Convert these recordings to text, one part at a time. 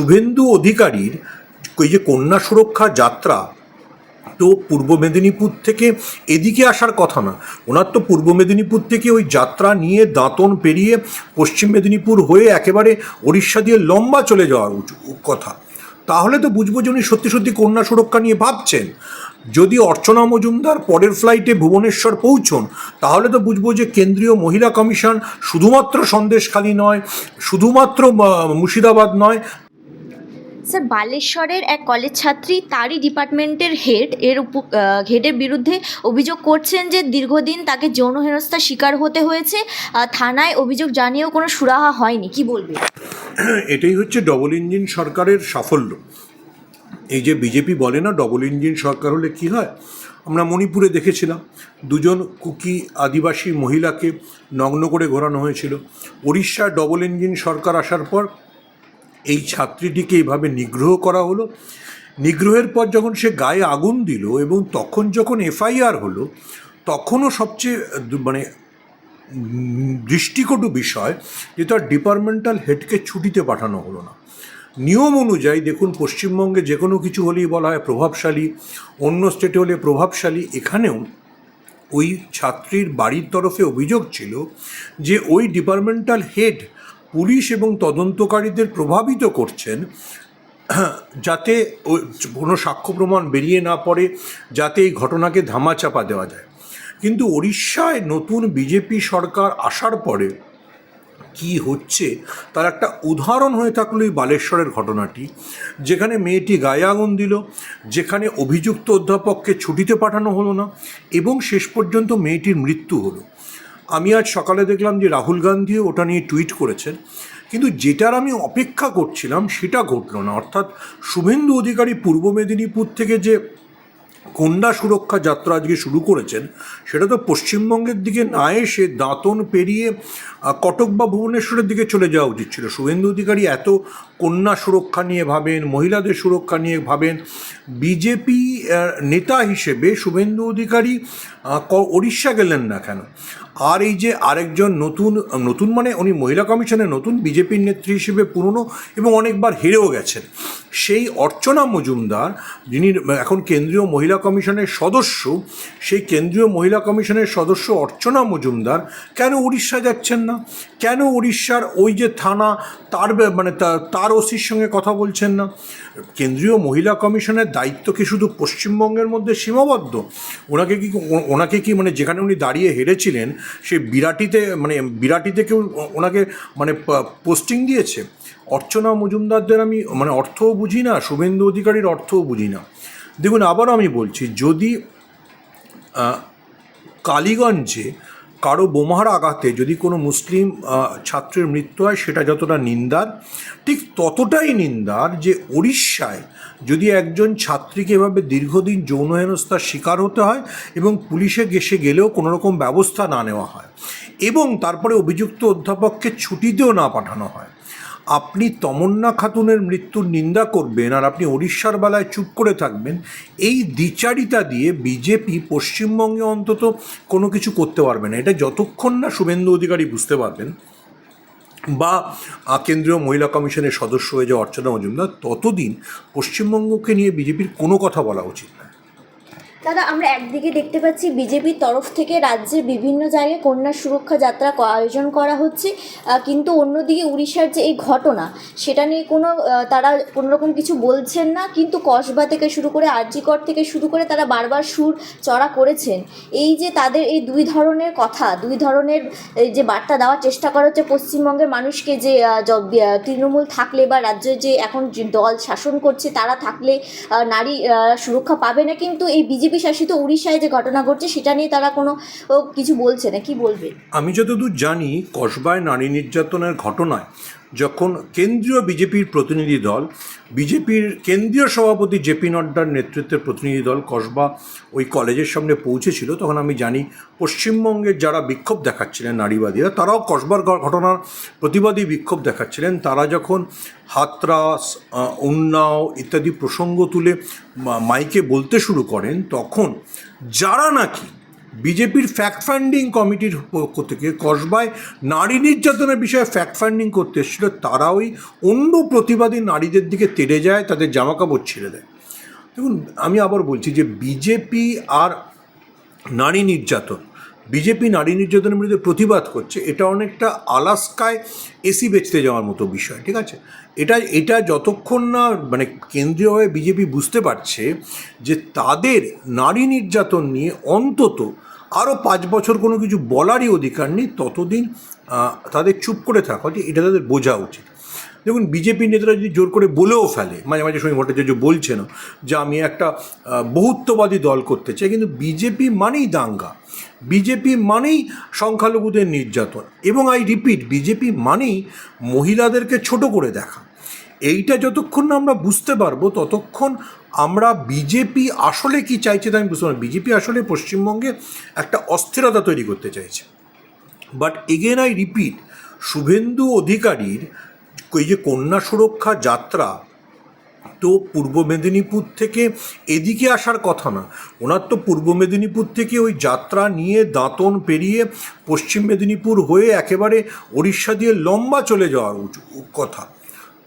শুভেন্দু অধিকারীর ওই যে কন্যা সুরক্ষা যাত্রা তো পূর্ব মেদিনীপুর থেকে এদিকে আসার কথা না। ওনার তো পূর্ব মেদিনীপুর থেকে ওই যাত্রা নিয়ে দাঁতন পেরিয়ে পশ্চিম মেদিনীপুর হয়ে একেবারে উড়িষ্যা দিয়ে লম্বা চলে যাওয়ার কথা। তাহলে তো বুঝব যে উনি সত্যি সত্যি কন্যা সুরক্ষা নিয়ে ভাবছেন। যদি অর্চনা মজুমদার পরের ফ্লাইটে ভুবনেশ্বর পৌঁছন, তাহলে তো বুঝব যে কেন্দ্রীয় মহিলা কমিশন শুধুমাত্র সন্দেশখালী নয়, শুধুমাত্র মুর্শিদাবাদ নয় স্যার, বালেশ্বরের এক কলেজ ছাত্রী তারই ডিপার্টমেন্টের হেড এর হেডের বিরুদ্ধে অভিযোগ করছেন যে দীর্ঘদিন তাকে যৌন হেনস্থার শিকার হতে হয়েছে। থানায় অভিযোগ জানিয়েও কোনো সুরাহা হয়নি। কি বলবে এটাই হচ্ছে ডবল ইঞ্জিন সরকারের সাফল্য। এই যে বিজেপি বলে না, ডবল ইঞ্জিন সরকার হলে কি হয়? আমরা মণিপুরে দেখেছিলাম, দুজন কুকি আদিবাসী মহিলাকে নগ্ন করে ঘোরানো হয়েছিল। উড়িষ্যার ডবল ইঞ্জিন সরকার আসার পর এই ছাত্রীটিকে এইভাবে নিগ্রহ করা হলো। নিগ্রহের পর যখন সে গায়ে আগুন দিল এবং তখন যখন এফআইআর হলো, তখনও সবচেয়ে মানে দৃষ্টিকটু বিষয় যে তার ডিপার্টমেন্টাল হেডকে ছুটিতে পাঠানো হলো না। নিয়ম অনুযায়ী দেখুন, পশ্চিমবঙ্গে যে কোনো কিছু হলেই বলা হয় প্রভাবশালী, অন্য স্টেটে হলে প্রভাবশালী। এখানেও ওই ছাত্রীর বাড়ির তরফে অভিযোগ ছিল যে ওই ডিপার্টমেন্টাল হেড পুলিশ এবং তদন্তকারীদের প্রভাবিত করছেন, যাতে কোনো সাক্ষ্য প্রমাণ বেরিয়ে না পড়ে, যাতে এই ঘটনাকে ধামাচাপা দেওয়া যায়। কিন্তু উড়িষ্যায় নতুন বিজেপি সরকার আসার পরে কি হচ্ছে, তার একটা উদাহরণ হয়ে থাকল এই বালেশ্বরের ঘটনাটি। যেখানে মেয়েটি গায়ে আগুন দিল, যেখানে অভিযুক্ত অধ্যাপককে ছুটিতে পাঠানো হলো না, এবং শেষ পর্যন্ত মেয়েটির মৃত্যু হলো। আমি আজ সকালে দেখলাম যে রাহুল গান্ধীও ওটা নিয়ে টুইট করেছেন। কিন্তু যেটার আমি অপেক্ষা করছিলাম সেটা ঘটলো না। অর্থাৎ শুভেন্দু অধিকারী পূর্ব মেদিনীপুর থেকে যে কন্যা সুরক্ষা যাত্রা আজকে শুরু করেছেন, সেটা তো পশ্চিমবঙ্গের দিকে না এসে দাঁতন পেরিয়ে কটক বা ভুবনেশ্বরের দিকে চলে যাওয়া উচিত ছিল। শুভেন্দু অধিকারী এত কন্যা সুরক্ষা নিয়ে ভাবেন, মহিলাদের সুরক্ষা নিয়ে ভাবেন, বিজেপি নেতা হিসেবে শুভেন্দু অধিকারী উড়িষ্যা গেলেন না কেন? আর এই যে আরেকজন নতুন নতুন মানে উনি মহিলা কমিশনে নতুন বিজেপির নেত্রী হিসেবে পুরনো এবং অনেকবার হেরেও গেছেন। সেই অর্চনা মজুমদার, যিনি এখন কেন্দ্রীয় মহিলা কমিশনের সদস্য, সেই কেন্দ্রীয় মহিলা কমিশনের সদস্য অর্চনা মজুমদার, কেন উড়িষ্যা যাচ্ছেন না? কেন উড়িষ্যার ওই যে থানা, তার মানে তার ওসির সঙ্গে কথা বলছেন না? কেন্দ্রীয় মহিলা কমিশনের দায়িত্ব কি শুধু পশ্চিমবঙ্গের মধ্যে সীমাবদ্ধ? ওনাকে কি ওনাকে কি মানে যেখানে উনি দাঁড়িয়ে হেরেছিলেন সেই বিরাটিতে মানে বিরাটিতে কেউ ওনাকে মানে পোস্টিং দিয়েছে। অর্চনা মজুমদারদের আমি মানে অর্থও বুঝি না, শুভেন্দু অধিকারীর অর্থও বুঝি না। দেখুন, আবারও আমি বলছি, যদি কালীগঞ্জে কারও বোমার আঘাতে যদি কোনো মুসলিম ছাত্রের মৃত্যু হয়, সেটা যতটা নিন্দার, ঠিক ততটাই নিন্দার যে উড়িষ্যায় যদি একজন ছাত্রীকে এভাবে দীর্ঘদিন যৌন হেনস্থার শিকার হতে হয় এবং পুলিশে গেসে গেলেও কোনো রকম ব্যবস্থা না নেওয়া হয় এবং তারপরে অভিযুক্ত অধ্যাপককে ছুটিতেও না পাঠানো হয়। আপনি তমন্না খাতুনের মৃত্যুর নিন্দা করবেন আর আপনি ওড়িশার বেলায় চুপ করে থাকবেন, এই দ্বিচারিতা দিয়ে বিজেপি পশ্চিমবঙ্গে অন্তত কোনো কিছু করতে পারবে না। এটা যতক্ষণ না শুভেন্দু অধিকারী বুঝতে পারবেন বা কেন্দ্রীয় মহিলা কমিশনের সদস্য হয়ে যে অর্চনা মজুমদার, ততদিন পশ্চিমবঙ্গকে নিয়ে বিজেপির কোনো কথা বলা উচিত না। দাদা, আমরা একদিকে দেখতে পাচ্ছি বিজেপির তরফ থেকে রাজ্যের বিভিন্ন জায়গায় কন্যা সুরক্ষা যাত্রা আয়োজন করা হচ্ছে কিন্তু অন্যদিকে উড়িষ্যার যে এই ঘটনা, সেটা নিয়ে কোনো তারা কোনোরকম কিছু বলছেন না, কিন্তু কসবা থেকে শুরু করে আরজিকর থেকে শুরু করে তারা বারবার সুর চড়া করেছেন। এই যে তাদের এই দুই ধরনের কথা, দুই ধরনের যে বার্তা দেওয়ার চেষ্টা করা হচ্ছে পশ্চিমবঙ্গের মানুষকে যে তৃণমূল থাকলে বা রাজ্যে যে এখন দল শাসন করছে, তারা থাকলে নারী সুরক্ষা পাবে না, কিন্তু এই বিজেপি শাসিত উড়িষ্যায় যে ঘটনা ঘটছে, সেটা নিয়ে তারা কোনো কিছু বলছে না, কি বলবে? আমি যতদূর জানি, কসবায় নারী নির্যাতনের ঘটনায় যখন কেন্দ্রীয় বিজেপির প্রতিনিধি দল, বিজেপির কেন্দ্রীয় সভাপতি জেপি নড্ডার নেতৃত্বের প্রতিনিধি দল কসবা ওই কলেজের সামনে পৌঁছেছিল, তখন আমি জানি পশ্চিমবঙ্গের যারা বিক্ষোভ দেখাচ্ছিলেন নারীবাদীরা, তারাও কসবার ঘটনার প্রতিবাদী বিক্ষোভ দেখাচ্ছিলেন। তারা যখন হাতরাস উন্নাও ইত্যাদি প্রসঙ্গ তুলে মাইকে বলতে শুরু করেন, তখন যারা নাকি বিজেপির ফ্যাক্ট ফাইন্ডিং কমিটির পক্ষ থেকে কসবায় নারী নির্যাতনের বিষয়ে ফ্যাক্ট ফাইন্ডিং করতে এসেছিল। তারা ওই অন্য প্রতিবাদী নারীদের দিকে তেড়ে যায়, তাদের জামাকাপড় ছেড়ে দেয়। দেখুন, আমি আবার বলছি যে বিজেপি আর নারী নির্যাতন বিজেপি নারী নির্যাতনের বিরুদ্ধে প্রতিবাদ করছে, এটা অনেকটা আলাস্কায় এসি বেচতে যাওয়ার মতো বিষয়, ঠিক আছে? এটা এটা যতক্ষণ না মানে কেন্দ্রীয়ভাবে বিজেপি বুঝতে পারছে যে তাদের নারী নির্যাতন নিয়ে অন্তত আরও পাঁচ বছর কোনো কিছু বলারই অধিকার নেই, ততদিন তাদের চুপ করে থাকা উচিত, এটা তাদের বোঝা উচিত। দেখুন, বিজেপি নেতারা যদি জোর করে বলেও ফেলে, মাঝে মাঝে সময় ভট্টাচার্য বলছেন, যে আমি একটা বহুত্ববাদী দল করতে চাই, কিন্তু বিজেপি মানেই দাঙ্গা। বিজেপি মানেই সংখ্যালঘুদের নির্যাতন। এবং আই রিপিট বিজেপি মানেই মহিলাদেরকে ছোট করে দেখা। এইটা যতক্ষণ না আমরা বুঝতে পারব, ততক্ষণ আমরা বিজেপি আসলে কি চাইছে তা আমি বুঝতে পারব বিজেপি আসলে পশ্চিমবঙ্গে একটা অস্থিরতা তৈরি করতে চাইছে। But again I repeat Suvendu অধিকারীর এই যে কন্যা সুরক্ষা যাত্রা, তো পূর্ব মেদিনীপুর থেকে এদিকে আসার কথা না। ওনার তো পূর্ব মেদিনীপুর থেকে ওই যাত্রা নিয়ে দাঁতন পেরিয়ে পশ্চিম মেদিনীপুর হয়ে একেবারে উড়িষ্যা দিয়ে লম্বা চলে যাওয়ার কথা।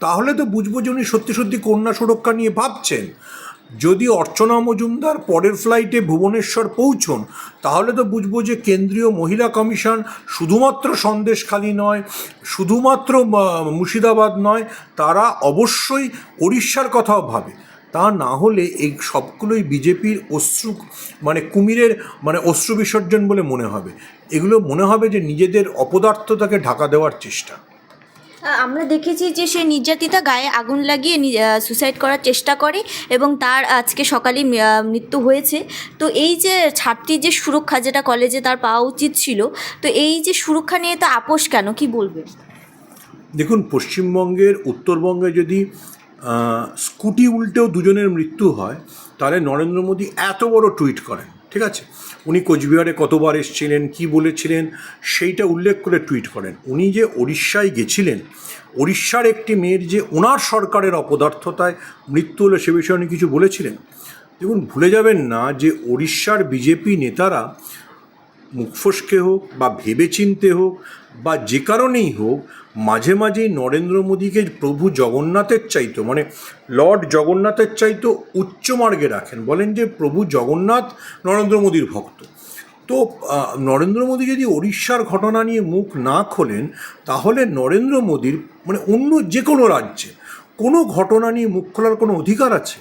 তাহলে তো বুঝব যে উনি সত্যি সত্যি কন্যা সুরক্ষা নিয়ে ভাবছেন। যদি অর্চনা মজুমদার পরের ফ্লাইটে ভুবনেশ্বর পৌঁছন, তাহলে তো বুঝব যে কেন্দ্রীয় মহিলা কমিশন শুধুমাত্র সন্দেশখালি নয়, শুধুমাত্র মুর্শিদাবাদ নয়, তারা অবশ্যই উড়িষ্যার কথাও ভাবে। তা না হলে এই সবগুলোই বিজেপির অশ্রু মানে কুমিরের মানে অশ্রু বিসর্জন বলে মনে হবে। এগুলো মনে হবে যে নিজেদের অপদার্থতাকে ঢাকা দেওয়ার চেষ্টা। আমরা দেখেছি যে সে নির্যাতিতা গায়ে আগুন লাগিয়ে সুসাইড করার চেষ্টা করে এবং তার আজকে সকালে মৃত্যু হয়েছে। তো এই যে ছাত্রীর যে সুরক্ষা যেটা কলেজে তার পাওয়া উচিত ছিল, তো এই যে সুরক্ষা নিয়ে তো আপোষ কেন? কি বলবেন দেখুন, পশ্চিমবঙ্গের, উত্তরবঙ্গে যদি স্কুটি উল্টেও দুজনের মৃত্যু হয়, তাহলে নরেন্দ্র মোদী এত বড় টুইট করেন। ঠিক আছে? উনি কোচবিহারে কতবার এসেছিলেন, কি বলেছিলেন, সেইটা উল্লেখ করে টুইট করেন। উনি যে উড়িষ্যায় গেছিলেন উড়িষ্যার একটি মেয়ের যে ওনার সরকারের অপদার্থতায় মৃত্যু হলো সে বিষয়ে উনি কিছু বলেছিলেন? দেখুন, ভুলে যাবেন না যে ওড়িশার বিজেপি নেতারা মুখ ফসকে হোক বা ভেবেচিন্তে হোক বা যে কারণেই হোক, মাঝে মাঝেই নরেন্দ্র মোদীকে প্রভু জগন্নাথের চাইতো মানে লর্ড জগন্নাথের চাইতো উচ্চ মার্গে রাখেন। বলেন যে প্রভু জগন্নাথ নরেন্দ্র মোদীর ভক্ত। তো নরেন্দ্র মোদী যদি ওড়িশার ঘটনা নিয়ে মুখ না খোলেন, তাহলে নরেন্দ্র মোদীর মানে অন্য যে কোনো রাজ্যে কোনো ঘটনা নিয়ে মুখ খোলার কোনো অধিকার আছে?